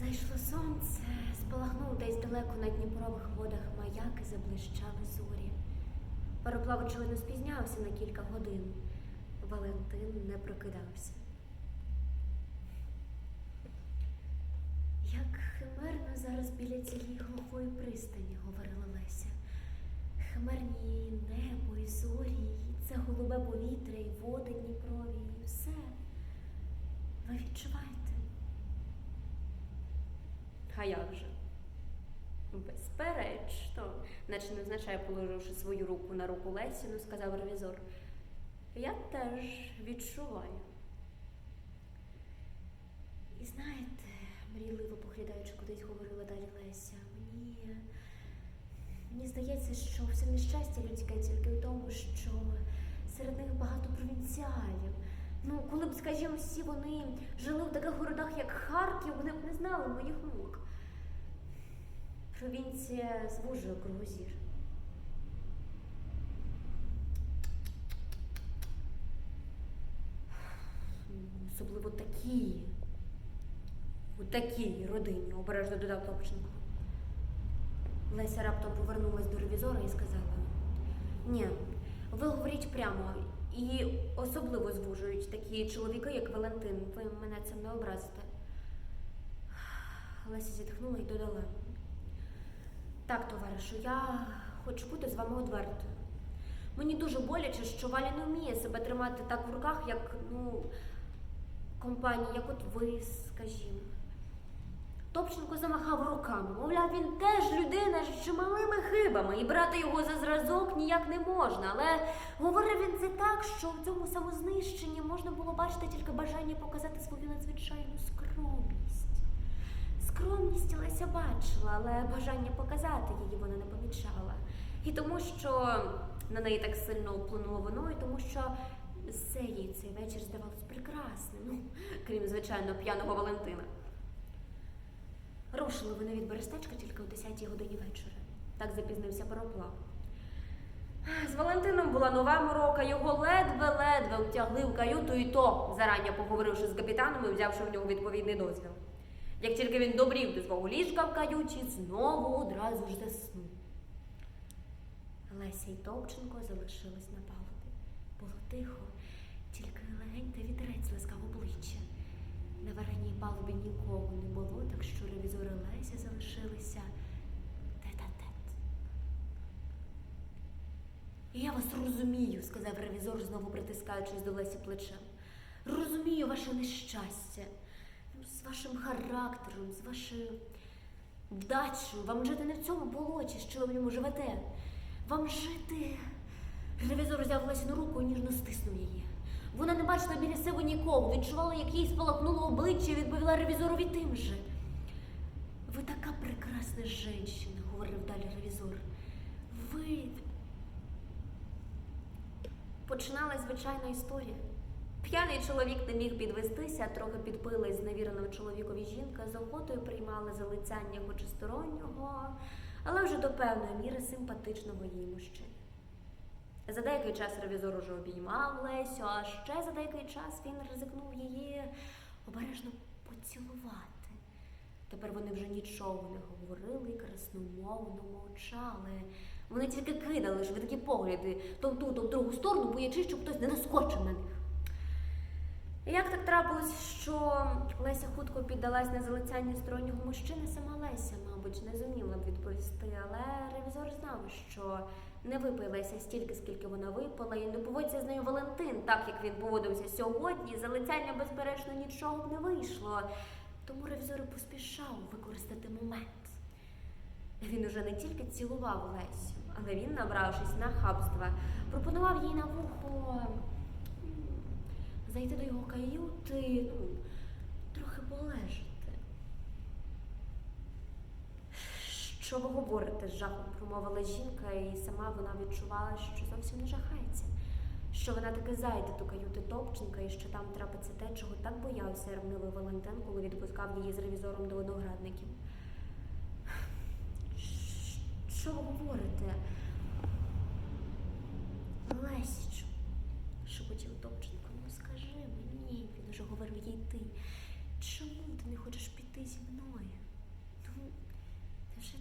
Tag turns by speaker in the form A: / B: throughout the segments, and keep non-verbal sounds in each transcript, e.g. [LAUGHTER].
A: Зайшло сонце, спалахнув десь далеко на Дніпрових водах маяк і заблищали зорі. Пароплав, очевидно, спізнявся на кілька годин. Валентин не прокидався. Як химерно зараз біля цієї глухої пристані, говорила Леся. Химерні небо, і зорі, і це голубе повітря, і води Дніпрові, і все. Ви відчуваєте? А як же? Безперечно, наче невзначай положивши свою руку на руку Лесіну, сказав ревізор. Я теж відчуваю. І знаєте, мрійливо поглядаючи кудись, говорила далі Леся, мені, мені здається, що все нещастя людське тільки в тому, що серед них багато провінціалів. Ну, коли б, скажімо, всі вони жили в таких городах, як Харків, вони б не знали моїх мук. Провінція звужує кругозір. Особливо такі, у такій родині, обережно додав Топченко. Леся раптом повернулась до ревізора і сказала: Ні, ви говоріть прямо, і особливо звужують такі чоловіки, як Валентин. Ви мене цим не образите. Леся зітхнула і додала. Так, товаришу, я хочу бути з вами відвертою. Мені дуже боляче, що Валя не вміє себе тримати так в руках, як, ну, компанія, як от ви, скажімо. Топченко замахав руками. Мовляв, він теж людина з чималими хибами, і брати його за зразок ніяк не можна. Але говорив він це так, що в цьому самознищенні можна було бачити тільки бажання показати свою надзвичайну скромність. Скромність Леся бачила, але бажання показати її вона не помічала. І тому, що на неї так сильно вплинуло воно, і тому що все їй цей вечір здавалось прекрасним, ну, крім, звичайно, п'яного Валентина. Рушили вони від Берестечка тільки о 10 годині вечора. Так запізнився пароплав. З Валентином була нова морока, його ледве-ледве втягли в каюту і то, зарані поговоривши з капітаном і взявши в нього відповідний дозвіл. Як тільки він добрів до свого ліжка в каюті, знову одразу ж заснув. Леся і Товченко залишились на палубі. Було тихо, тільки легенький вітерець ласкав обличчя. На верхній палубі нікого не було, так що ревізори Леся залишилися тет-а-тет. Я вас розумію, сказав ревізор, знову притискаючись до Лесі плечем. Розумію ваше нещастя. З вашим характером, з вашою вдачею. Вам жити не в цьому болоті, що ви в ньому живете. Вам жити. Ревізор взяв Лесіну руку і ніжно стиснув її. Вона не бачила біля себе нікого, відчувала, як їй спалахнуло обличчя і відповіла ревізорові тим же. Ви така прекрасна жінка, говорив далі ревізор. Ви. Починалась звичайна історія. П'яний чоловік не міг підвестися, трохи підпила зневіреного чоловікові жінка, з охотою приймала залицяння хочестороннього, але вже до певної міри симпатичного їй мужчини. За деякий час ревізор уже обіймав Лесю, а ще за деякий час він ризикнув її обережно поцілувати. Тепер вони вже нічого не говорили, красномовно мовчали. Вони тільки кидали швидкі погляди то в ту, то в другу сторону, боячись, щоб хтось не наскочив на них. Як так трапилось, що Леся хутко піддалась на залицяння стороннього мужчини, сама Леся, мабуть, не зуміла б відповісти, але ревізор знав, що не випий Леся стільки, скільки вона випила, і не поводься з нею Валентин, так як він поводився сьогодні. Залицяння, безперечно, нічого б не вийшло. Тому ревізор поспішав використати момент. Він уже не тільки цілував Лесю, але він, набравшись на хабства, пропонував їй на вухо зайти до його каюти, ну, трохи полежати. Що ви говорите? з жахом промовила жінка, і сама вона відчувала, що зовсім не жахається. Що вона таки зайде до каюти Топченка і що там трапиться те, чого так боявся ревнивий Валентин, коли відпускав її з ревізором до виноградників. Що ви говорите? Лесічу, шепотів Топченко, ну уже говорив їй ти. Чому ти не хочеш піти зі мною?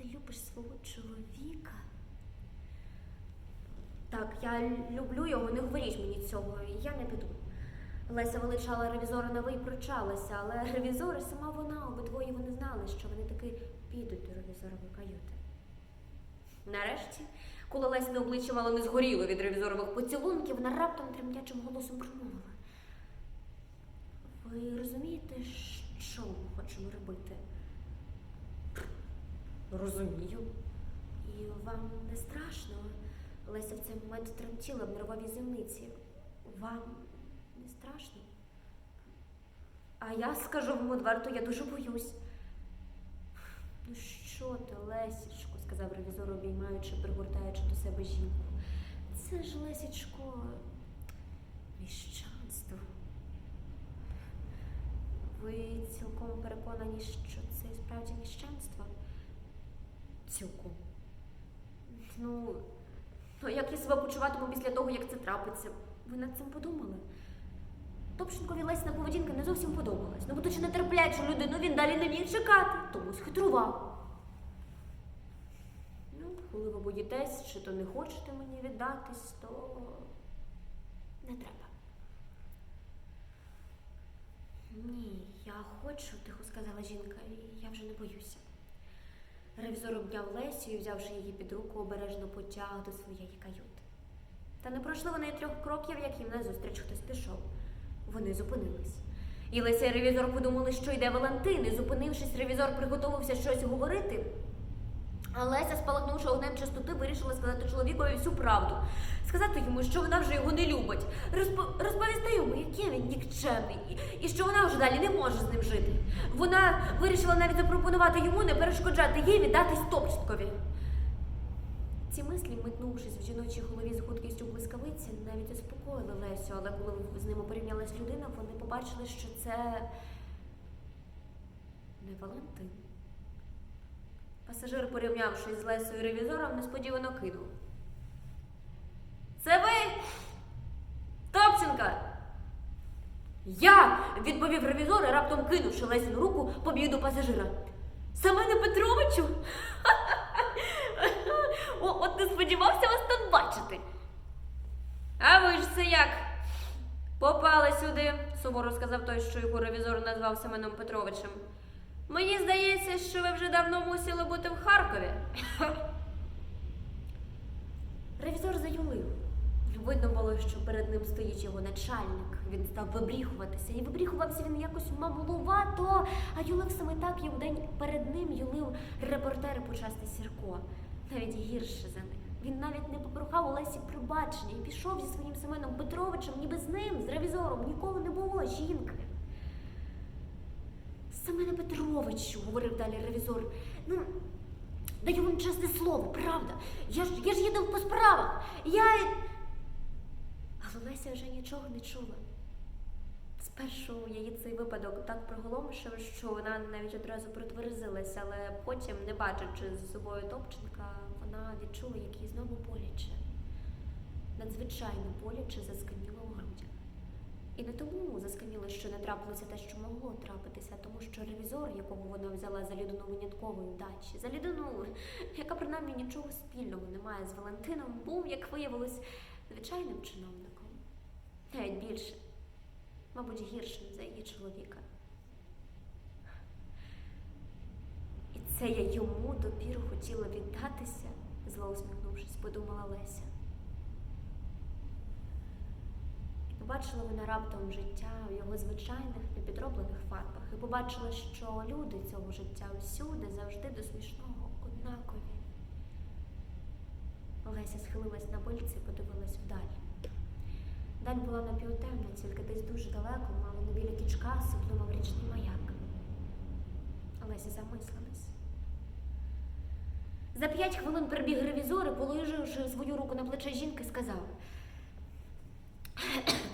A: ти любиш свого чоловіка? Так, я люблю його, не говоріть мені цього, я не піду. Леся величала ревізора новий пручалася, але ревізори сама вона, обидвоє вони знали, що вони таки підуть до ревізорової каюти. Нарешті, коли Лесіне обличчя мало не згоріло від ревізорових поцілунків, вона раптом тремтячим голосом промовила. Ви розумієте, що ми хочемо робити? Розумію. І вам не страшно? Леся в цей момент тремтіла в нервовій зімниці. Вам не страшно? А я скажу вам одверто, я дуже боюсь. Ну що ти, Лесічко, сказав ревізор, обіймаючи, пригортаючи до себе жінку. Це ж Лесічко міщанство. Ви цілком переконані, що це справді міщанство? Цілком. Ну, ну як я себе почуватиму після того, як це трапиться? Ви над цим подумали? Топченкові Лесіна поведінка не зовсім подобалась. Ну, будучи нетерплячу людину, він далі не міг чекати, тому схитрував. Ну, коли ви боїтесь, чи то не хочете мені віддатись, то не треба. Ні, я хочу, тихо сказала жінка, і я вже не боюся. Ревізор обняв Лесю взявши її під руку, обережно потяг до своєї каюти. Та не пройшло вони трьох кроків, як їм назустріч хтось пішов. Вони зупинились. І Леся і ревізор подумали, що йде Валентин, і зупинившись, ревізор приготувався щось говорити. А Леся, спалахнувши огнем чистоти, вирішила сказати чоловікові всю правду. Сказати йому, що вона вже його не любить. Йому, який він нікчемний, і, що вона вже далі не може з ним жити. Вона вирішила навіть запропонувати йому не перешкоджати їй віддатись Топченкові. Ці мислі, метнувшись в жіночій голові з худкістю блискавиці, навіть заспокоїли Лесю, але коли з ними порівнялась людина, вони побачили, що це не Валентин. Пасажир, порівнявшись з Лесою ревізором, несподівано кинув. Це ви? Топченка? Я, відповів ревізор і раптом кинувши Лесіну руку, побіг до пасажира. Семене Петровичу? [LAUGHS] От не сподівався вас тут бачити. А ви ж це як? Попали сюди, суворо сказав той, що його ревізор назвав Семеном Петровичем. Мені здається, що ви вже давно мусили бути в Харкові. [LAUGHS] Ревізор заюлив. Видно було, що перед ним стоїть його начальник. Він став вибріхуватися. І вибріхувався він якось мамулувато, а юлив саме так, як день перед ним юлив репортери почасти Сірко. Навіть гірше за них. Він навіть не попрохав Олесі пробачення і пішов зі своїм Семеном Петровичем, ніби з ним, з ревізором, ніколи не було жінки. Семене Петровичу, говорив далі ревізор. Ну, даю вам чесне слово, правда. Я ж, я ж їду по справах. Я. Але Леся вже нічого не чула. Спершу її цей випадок так приголомшив, що вона навіть одразу притверзилася, але потім, не бачачи з собою Топченка, вона відчула, як їй знову боляче. Надзвичайно боляче засканіло у грудях. І не тому засканіло, що не трапилося те, що могло трапитися, тому що ревізор, якого вона взяла за людину виняткової вдачі, за людину, яка принаймні нічого спільного не має з Валентином, був, як виявилось, звичайним чиновником. Навіть більше, мабуть, гіршим за її чоловіка. І це я йому допіру хотіла віддатися, зло усміхнувшись, подумала Леся. Побачила вона раптом життя в його звичайних непідроблених фарбах, і побачила, що люди цього життя усюди завжди до смішного однакові. Леся схилилась на бильці і подивилась вдаль. Даль була напівтемна, тільки десь дуже далеко, мало біля кічка, сиплював річний маяк. Леся замислилась. За п'ять хвилин прибіг ревізор і, положивши свою руку на плече жінки, сказав.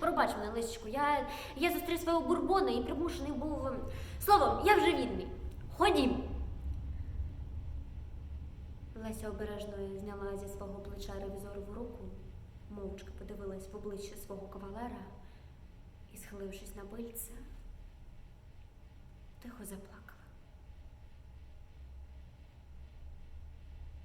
A: Пробач мене, Лисичку, я, я зустрів свого бурбона і примушений був. ем, Словом, я вже вільний. Ходім. Леся обережно зняла зі свого плеча ревізорову руку, мовчки подивилась в обличчя свого кавалера і, схилившись на бильце, тихо заплакала.